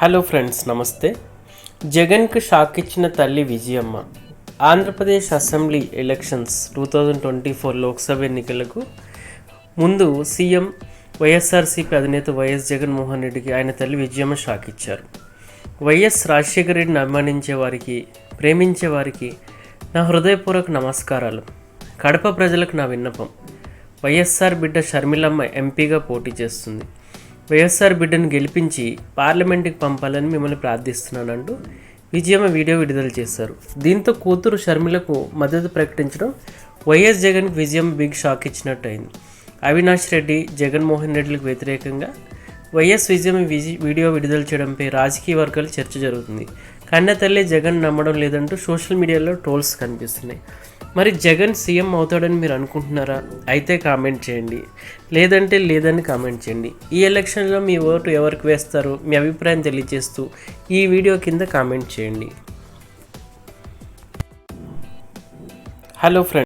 Hello friends నమస్తే. జగన్కు shock ఇచ్చిన తల్లి Vijayamma. Andhra Pradesh assembly elections two thousand twenty four Lok Sabha ఎన్నికలకు ముందు సీఎం వైఎస్ఆర్సీపీ అధినేత వైఎస్ జగన్మోహన్ రెడ్డికి ఆయన తల్లి విజయమ్మ షాక్ ఇచ్చారు వైఎస్ రాజశేఖర రెడ్డిని అభిమానించే వారికి ప్రేమించే వారికి నా హృదయపూర్వక నమస్కారాలు. కడప ప్రజలకు నా విన్నపం. వైఎస్ఆర్ బిడ్డ షర్మిలమ్మ ఎంపీగా పోటీ చేస్తుంది. వైఎస్ఆర్ బిడ్డను గెలిపించి పార్లమెంటుకి పంపాలని మిమ్మల్ని ప్రార్థిస్తున్నానంటూ విజయమ్మ వీడియో విడుదల చేశారు. దీంతో కూతురు షర్మిలకు మద్దతు ప్రకటించడం వైఎస్ జగన్కి విజయం బిగ్ షాక్ ఇచ్చినట్టు అయింది అవినాష్ రెడ్డి జగన్మోహన్ రెడ్డిలకు వ్యతిరేకంగా వైఎస్ విజయం విజి- వీడియో విడుదల చేయడంపై రాజకీయ వర్గాలు చర్చ జరుగుతుంది. కన్నతల్లి జగన్ నమ్మడం లేదంటూ సోషల్ మీడియాలో ట్రోల్స్ కనిపిస్తున్నాయి. మరి జగన్ సీఎం అవుతాడని మీరు అనుకుంటున్నారా? అయితే కామెంట్ చేయండి. లేదంటే లేదని కామెంట్ చేయండి. ఈ ఎలక్షన్లో మీ ఓటు ఎవరికి వేస్తారు? మీ అభిప్రాయం తెలియజేస్తూ ఈ వీడియో కింద కామెంట్ చేయండి. Hello friends.